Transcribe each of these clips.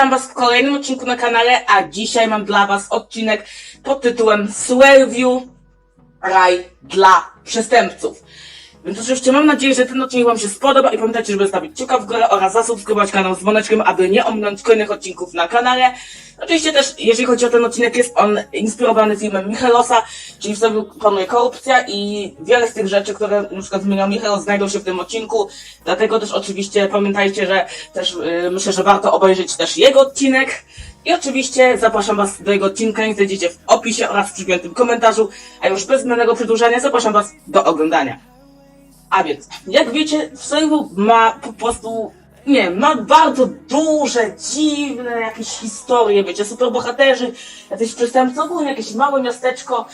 Witam Was w kolejnym odcinku na kanale, a dzisiaj mam dla Was odcinek pod tytułem Swellview Raj dla przestępców. Więc oczywiście mam nadzieję, że ten odcinek Wam się spodoba i pamiętajcie, żeby zostawić kciuka w górę oraz zasubskrybować kanał z dzwoneczkiem, aby nie ominąć kolejnych odcinków na kanale. Oczywiście też, jeżeli chodzi o ten odcinek, jest on inspirowany filmem Michelosa, czyli w sobie panuje korupcja i wiele z tych rzeczy, które na przykład wymieniał Michelos, znajdą się w tym odcinku. Dlatego też oczywiście pamiętajcie, że też yy, myślę, że warto obejrzeć też jego odcinek. I oczywiście zapraszam Was do jego odcinka, link znajdziecie w opisie oraz w przypiętym komentarzu. A już bez zbędnego przedłużania zapraszam Was do oglądania. A więc, jak wiecie, Sejmu ma po prostu, nie ma bardzo duże, dziwne jakieś historie, wiecie, superbohaterzy, jacyś przestępcy, ogólnie jakieś małe miasteczko,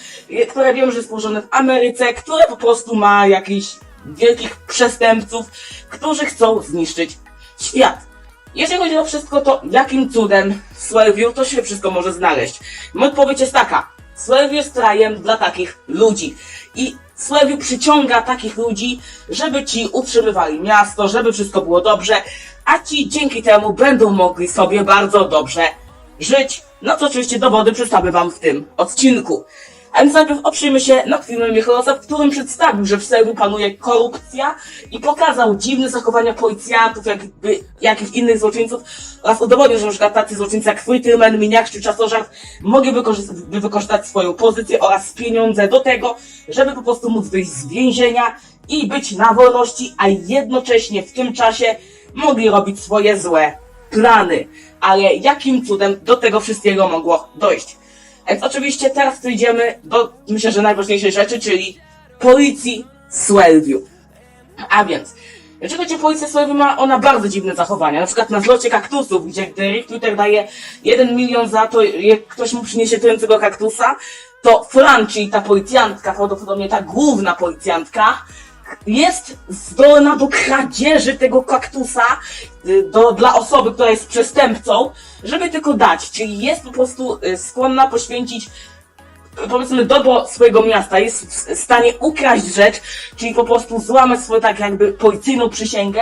które wiem, że jest położone w Ameryce, które po prostu ma jakichś wielkich przestępców, którzy chcą zniszczyć świat. Jeżeli chodzi o wszystko, to jakim cudem w to się wszystko może znaleźć? Moja odpowiedź jest taka. Swellview jest rajem dla takich ludzi. I Swellview przyciąga takich ludzi, żeby ci utrzymywali miasto, żeby wszystko było dobrze, a ci dzięki temu będą mogli sobie bardzo dobrze żyć. No co oczywiście dowody przedstawię wam w tym odcinku. Więc najpierw oprzyjmy się nad filmem Michalosa, w którym przedstawił, że w Sejmu panuje korupcja i pokazał dziwne zachowania policjantów, jakby, jak i innych złoczyńców oraz udowodnił, że na przykład tacy złoczyńcy jak Fruiterman, Miniak czy Czasożar mogli wykorzystać, by wykorzystać swoją pozycję oraz pieniądze do tego, żeby po prostu móc wyjść z więzienia i być na wolności, a jednocześnie w tym czasie mogli robić swoje złe plany. Ale jakim cudem do tego wszystkiego mogło dojść? Więc oczywiście teraz przejdziemy do, myślę, że najważniejszej rzeczy, czyli policji Swellview. A więc, jeżeli chodzi o policję Swellview, ma ona bardzo dziwne zachowania. Na przykład na zlocie kaktusów, gdzie gdy Twitter daje 1 milion za to, jak ktoś mu przyniesie trującego kaktusa, to Fran, czyli ta policjantka, prawdopodobnie ta główna policjantka, jest zdolna do kradzieży tego kaktusa y, do, dla osoby, która jest przestępcą, żeby tylko dać. Czyli jest po prostu y, skłonna poświęcić y, powiedzmy dobro swojego miasta, jest w stanie ukraść rzecz, czyli po prostu złamać swoją tak jakby policyjną przysięgę,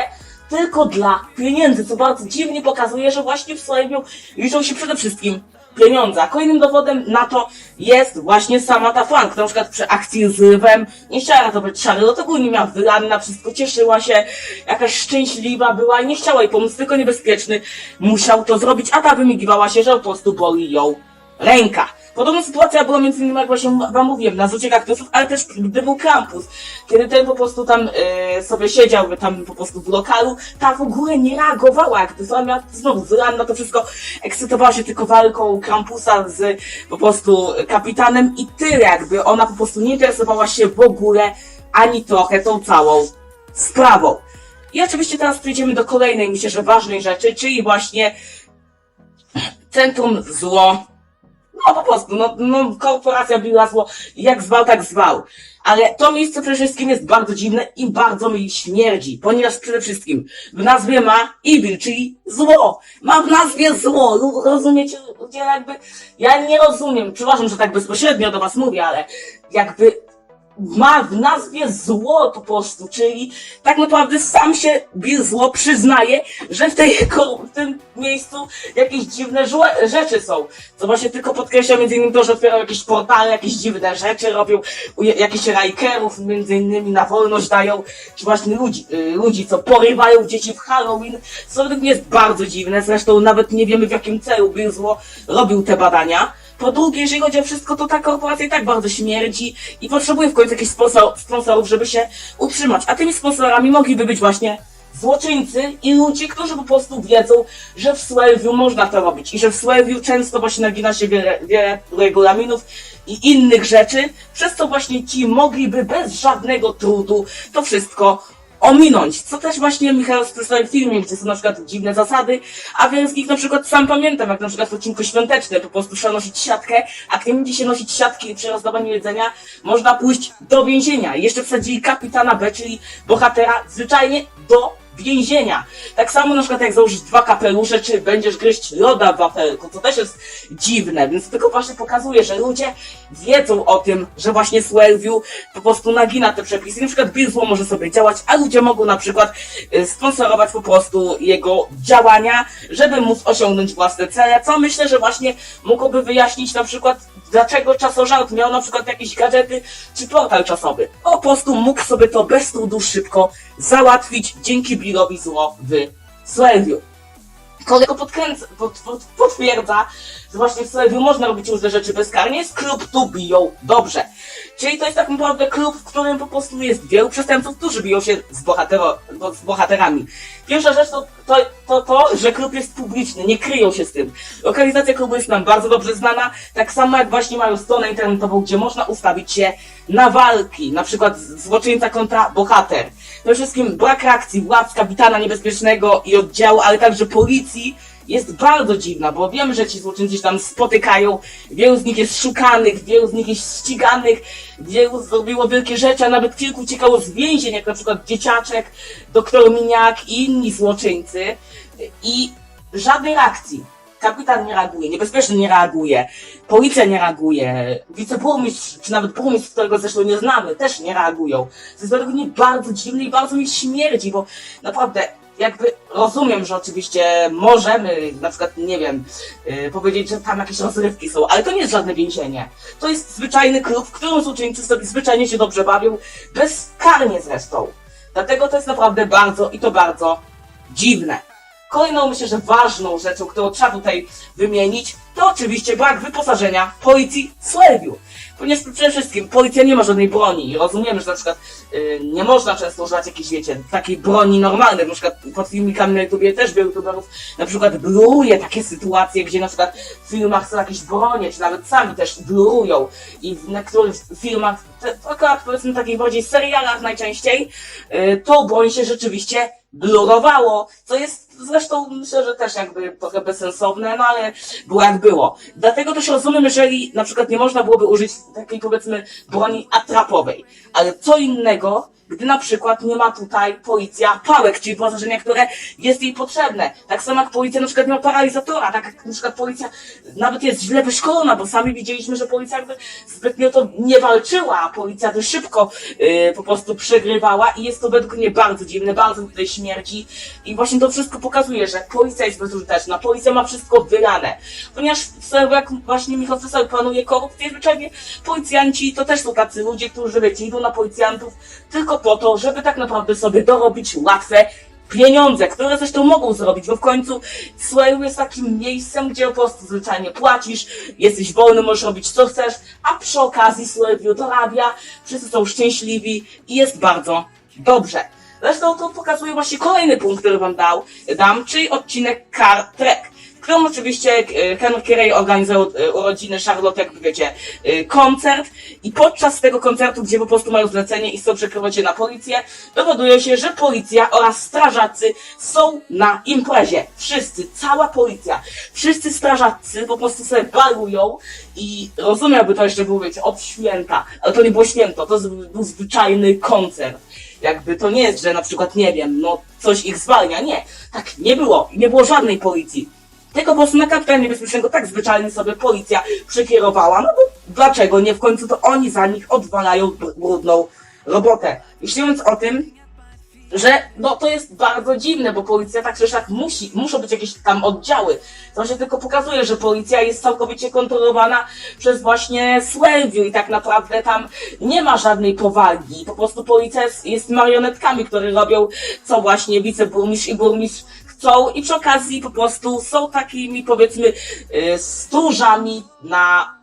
tylko dla pieniędzy, co bardzo dziwnie pokazuje, że właśnie w Sejmiu liczą się przede wszystkim pieniądze. A kolejnym dowodem na to jest właśnie sama ta Frank, na przykład przy akcji z Lwem nie chciała to być Charlotte, ogólnie miała wylanna, wszystko. Cieszyła się, jakaś szczęśliwa była i nie chciała jej pomóc, tylko niebezpieczny. Musiał to zrobić, a ta wymigiwała się, że po prostu boli ją ręka. Podobna sytuacja była między innymi, jak właśnie wam mówiłem, na Zucie Kaktusów, ale też gdy był kampus. Kiedy ten po prostu tam e, sobie siedział tam po prostu w lokalu, ta w ogóle nie reagowała, ona miała znowu wylanna, to wszystko ekscytowała się tylko walką kampusa z po prostu kapitanem i tyle, jakby ona po prostu nie interesowała się w ogóle ani trochę tą całą sprawą. I oczywiście teraz przejdziemy do kolejnej, myślę, że ważnej rzeczy, czyli właśnie centrum zło no po prostu, no, no korporacja biła zło, jak zwał, tak zwał. Ale to miejsce przede wszystkim jest bardzo dziwne i bardzo mi śmierdzi, ponieważ przede wszystkim w nazwie ma evil, czyli zło. Ma w nazwie zło, rozumiecie jakby, ja nie rozumiem, przepraszam, że tak bezpośrednio do was mówię, ale jakby ma w nazwie zło po prostu, czyli tak naprawdę sam się Bill Zło przyznaje, że w, tej, w tym miejscu jakieś dziwne rzeczy są. Co właśnie tylko podkreśla między innymi to, że otwierają jakieś portale, jakieś dziwne rzeczy robią, jakichś rajkerów między innymi na wolność dają, czy właśnie ludzi, y, ludzi co porywają dzieci w Halloween, co według mnie jest bardzo dziwne, zresztą nawet nie wiemy w jakim celu Bill Zło robił te badania. Po drugie, jeżeli chodzi o wszystko, to ta korporacja i tak bardzo śmierdzi i potrzebuje w końcu jakichś sponsor, sponsorów, żeby się utrzymać. A tymi sponsorami mogliby być właśnie złoczyńcy i ludzie, którzy po prostu wiedzą, że w Swellview można to robić i że w Swellview często właśnie nagina się wiele, wiele regulaminów i innych rzeczy, przez co właśnie ci mogliby bez żadnego trudu to wszystko ominąć. Co też właśnie Michał w filmie, gdzie są na przykład dziwne zasady, a wiele z nich na przykład sam pamiętam, jak na przykład w odcinku świątecznym po prostu trzeba nosić siatkę, a nie będzie się nosić siatki przy rozdawaniu jedzenia, można pójść do więzienia. Jeszcze wsadzili kapitana B, czyli bohatera, zwyczajnie do więzienia. Tak samo na przykład jak założysz dwa kapelusze, czy będziesz gryźć loda w wafelku, to też jest dziwne, więc tylko właśnie pokazuje, że ludzie wiedzą o tym, że właśnie Swellview po prostu nagina te przepisy. Na przykład Bill może sobie działać, a ludzie mogą na przykład y, sponsorować po prostu jego działania, żeby móc osiągnąć własne cele, co myślę, że właśnie mogłoby wyjaśnić na przykład dlaczego czasożart miał na przykład jakieś gadżety czy portal czasowy. Po prostu mógł sobie to bez trudu szybko załatwić dzięki Billowi Zło w Swellview. Kolego podkręca, pod, pod, potwierdza, że właśnie w Swellview można robić różne rzeczy bezkarnie, jest klub tu biją dobrze. Czyli to jest tak naprawdę klub, w którym po prostu jest wielu przestępców, którzy biją się z, bohatero, bo- z bohaterami. Pierwsza rzecz to, to, to to, że klub jest publiczny, nie kryją się z tym. Lokalizacja klubu jest nam bardzo dobrze znana, tak samo jak właśnie mają stronę internetową, gdzie można ustawić się na walki, na przykład złoczyńca kontra bohater. Przede wszystkim brak reakcji władz, kapitana niebezpiecznego i oddziału, ale także policji jest bardzo dziwna, bo wiemy, że ci złoczyńcy się tam spotykają, wielu z nich jest szukanych, wielu z nich jest ściganych, wielu zrobiło wielkie rzeczy, a nawet kilku uciekało z więzień, jak na przykład dzieciaczek, doktor Miniak i inni złoczyńcy i żadnej reakcji. Kapitan nie reaguje, niebezpieczny nie reaguje, policja nie reaguje, wiceburmistrz, czy nawet burmistrz, którego zresztą nie znamy, też nie reagują. To jest według mnie bardzo dziwne i bardzo mi śmierdzi, bo naprawdę jakby rozumiem, że oczywiście możemy, na przykład, nie wiem, yy, powiedzieć, że tam jakieś rozrywki są, ale to nie jest żadne więzienie. To jest zwyczajny klub, w którym złoczyńcy sobie zwyczajnie się dobrze bawią, bezkarnie zresztą. Dlatego to jest naprawdę bardzo i to bardzo dziwne. Kolejną myślę, że ważną rzeczą, którą trzeba tutaj wymienić, to oczywiście brak wyposażenia policji Swellview. Ponieważ przede wszystkim policja nie ma żadnej broni rozumiemy, że na przykład y, nie można często używać jakiejś, wiecie, takiej broni normalnej, na przykład pod filmikami na YouTubie też wielu youtuberów na przykład bluruje takie sytuacje, gdzie na przykład w filmach są jakieś bronie, czy nawet sami też blurują i w niektórych filmach, te, akurat powiedzmy takich bardziej serialach najczęściej, y, to broń się rzeczywiście blurowało, co jest zresztą myślę, że też jakby trochę bezsensowne, no ale było jak było. Dlatego też rozumiem, jeżeli na przykład nie można byłoby użyć takiej powiedzmy broni atrapowej, ale co innego, gdy na przykład nie ma tutaj policja pałek, czyli wyposażenia, które jest jej potrzebne. Tak samo jak policja na przykład nie ma paralizatora, tak jak na przykład policja nawet jest źle wyszkolona, bo sami widzieliśmy, że policja jakby zbytnio to nie walczyła, policja to szybko yy, po prostu przegrywała i jest to według mnie bardzo dziwne, bardzo tutaj śmierdzi i właśnie to wszystko pokazuje, że policja jest bezużyteczna, policja ma wszystko wylane, ponieważ jak właśnie Michał Cesały planuje korupcję, zwyczajnie policjanci to też są tacy ludzie, którzy wiecie, idą na policjantów tylko po to, żeby tak naprawdę sobie dorobić łatwe pieniądze, które zresztą mogą zrobić, bo w końcu Swell jest takim miejscem, gdzie po prostu zwyczajnie płacisz, jesteś wolny, możesz robić co chcesz, a przy okazji Swellview dorabia, wszyscy są szczęśliwi i jest bardzo dobrze. Zresztą to pokazuje właśnie kolejny punkt, który wam dał, dam, czyli odcinek Car Trek. W którym oczywiście e, Henry Carey organizował e, urodziny Charlotte, jak wiecie, e, koncert i podczas tego koncertu, gdzie po prostu mają zlecenie i przekrywać się na policję, dowiaduje się, że policja oraz strażacy są na imprezie. Wszyscy, cała policja, wszyscy strażacy po prostu sobie balują i rozumiałby to jeszcze było, wiecie, od święta, ale to nie było święto, to był zwyczajny koncert. Jakby to nie jest, że na przykład, nie wiem, no coś ich zwalnia, nie. Tak nie było, nie było żadnej policji. Prostu na kapitanie niebezpiecznego tak zwyczajnie sobie policja przekierowała, no bo dlaczego nie? W końcu to oni za nich odwalają br- brudną robotę. Mówiąc o tym, że no to jest bardzo dziwne, bo policja tak czy siak musi, muszą być jakieś tam oddziały. To się tylko pokazuje, że policja jest całkowicie kontrolowana przez właśnie Swellview i tak naprawdę tam nie ma żadnej powagi. Po prostu policja jest, jest marionetkami, które robią co właśnie wiceburmistrz i burmistrz chcą i przy okazji po prostu są takimi powiedzmy y, stróżami na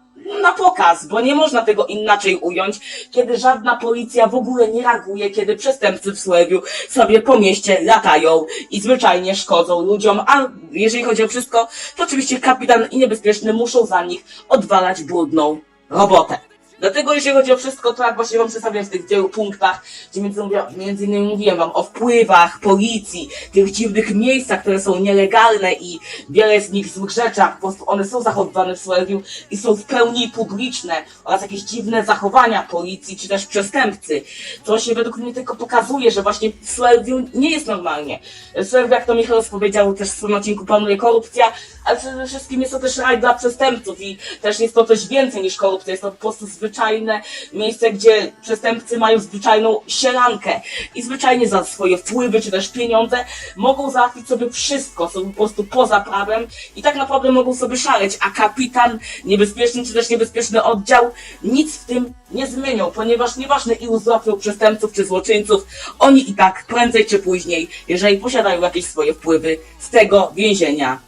na pokaz, bo nie można tego inaczej ująć, kiedy żadna policja w ogóle nie reaguje, kiedy przestępcy w Słewiu sobie po mieście latają i zwyczajnie szkodzą ludziom, a jeżeli chodzi o wszystko, to oczywiście kapitan i niebezpieczny muszą za nich odwalać brudną robotę. Dlatego jeśli chodzi o wszystko, to jak właśnie wam przedstawiam w tych wielu punktach, gdzie między, między innymi mówiłem wam o wpływach policji, tych dziwnych miejscach, które są nielegalne i wiele z nich złych rzeczach, po prostu one są zachowywane w Słowju i są w pełni publiczne oraz jakieś dziwne zachowania policji czy też przestępcy, co się według mnie tylko pokazuje, że właśnie w Słowju nie jest normalnie. W jak to Michał powiedział też w swoim odcinku, panuje korupcja, ale przede wszystkim jest to też raj dla przestępców i też jest to coś więcej niż korupcja, jest to po prostu zwyczajne miejsce, gdzie przestępcy mają zwyczajną sielankę i zwyczajnie za swoje wpływy czy też pieniądze mogą załatwić sobie wszystko, są po prostu poza prawem i tak naprawdę mogą sobie szaleć, a kapitan niebezpieczny czy też niebezpieczny oddział nic w tym nie zmienią, ponieważ nieważne ilu złapią przestępców czy złoczyńców, oni i tak prędzej czy później, jeżeli posiadają jakieś swoje wpływy, z tego więzienia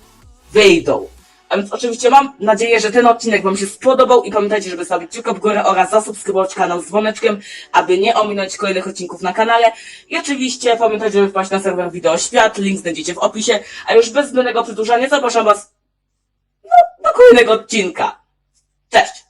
wyjdą. A więc oczywiście mam nadzieję, że ten odcinek Wam się spodobał i pamiętajcie, żeby stawić kciuka w górę oraz zasubskrybować kanał z dzwoneczkiem, aby nie ominąć kolejnych odcinków na kanale. I oczywiście pamiętajcie, żeby wpaść na serwer Wideo Świat, link znajdziecie w opisie, a już bez zbędnego przedłużania zapraszam Was no, do kolejnego odcinka. Cześć!